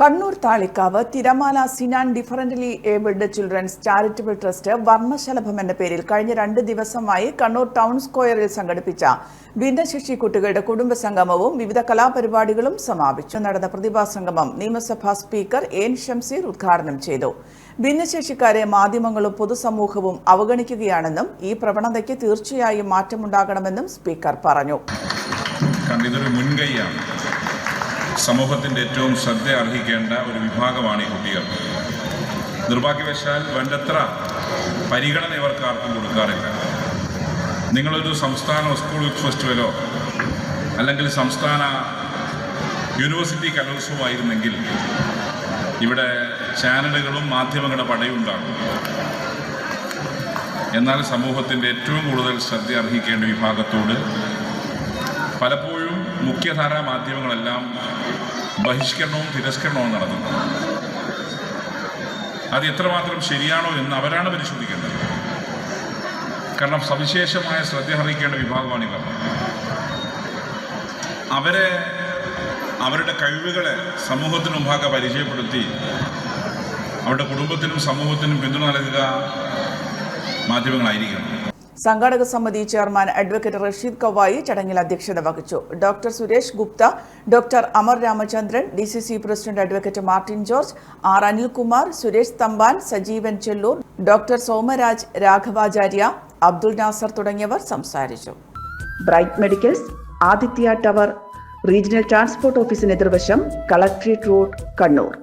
Kannur Thalikkavu Thiramala Sinan differently abled children's charitable trust Varnashalabham എന്ന പേരിൽ കഴിഞ്ഞ രണ്ട് ദിവസമായി കണ്ണൂർ ടൗൺ സ്ക്വയറിൽ സംഘടിപ്പിച്ച ഭിന്നശേഷി കുട്ടികളുടെ കുടുംബ സംഗമവും വിവിധ കലാപരിപാടികളും സമാപിച്ചു. നടന്ന പ്രതിഭാ സംഗമം നിയമസഭാ സ്പീക്കർ എൻ ഷംസീർ ഉദ്ഘാടനം ചെയ്തു. ഭിന്നശേഷിക്കാരെ മാധ്യമങ്ങളും പൊതുസമൂഹവും അവഗണിക്കുകയാണെന്നും ഈ പ്രവണതയ്ക്ക് തീർച്ചയായും മാറ്റമുണ്ടാകണമെന്നും സ്പീക്കർ പറഞ്ഞു. സമൂഹത്തിന്റെ ഏറ്റവും ശ്രദ്ധ അർഹിക്കേണ്ട ഒരു വിഭാഗമാണ് ഈ കുട്ടികൾ. നിർഭാഗ്യവശാൽ വേണ്ടത്ര പരിഗണന ഇവർക്ക് ആർക്കും കൊടുക്കാറില്ല. നിങ്ങളൊരു സംസ്ഥാന സ്കൂൾ ഫെസ്റ്റിവലോ അല്ലെങ്കിൽ സംസ്ഥാന യൂണിവേഴ്സിറ്റി കലോത്സവമായിരുന്നെങ്കിൽ ഇവിടെ ചാനലുകളും മാധ്യമങ്ങളുടെ പടയുണ്ടാകും എന്നാൽ സമൂഹത്തിന്റെ ഏറ്റവും കൂടുതൽ ശ്രദ്ധ അർഹിക്കേണ്ട വിഭാഗത്തോട് പലപ്പോഴും മുഖ്യധാരാ മാധ്യമങ്ങളെല്ലാം ബഹിഷ്കരണവും തിരസ്കരണവും നടത്തുന്നു. അത് എത്രമാത്രം ശരിയാണോ എന്ന് അവരാണ് പരിശോധിക്കേണ്ടത്. കാരണം സവിശേഷമായ ശ്രദ്ധ അർഹിക്കേണ്ട വിഭാഗമാണിവർ അവരെ അവരുടെ കഴിവുകളെ സമൂഹത്തിന് മുമ്പാകെ പരിചയപ്പെടുത്തി അവരുടെ കുടുംബത്തിനും സമൂഹത്തിനും പിന്തുണ നൽകുക മാധ്യമങ്ങളായിരിക്കണം. സംഘാടക സമിതി ചെയർമാൻ അഡ്വക്കേറ്റ് റഷീദ് കവായി ചടങ്ങിൽ അധ്യക്ഷത വഹിച്ചു. Doctor Suresh Gupta doctor Amar Ramachandran D C C president advocate Martin George R Anilkumar Suresh Thampan Sajeevan Chelloor doctor Somaraj Raghavacharya Abdul Nasar തുടങ്ങിയവർ സംസാരിച്ചു. Bright medicals Aditya tower regional transport ഓഫീസിന് എതിർവശം collectorate road Kannur.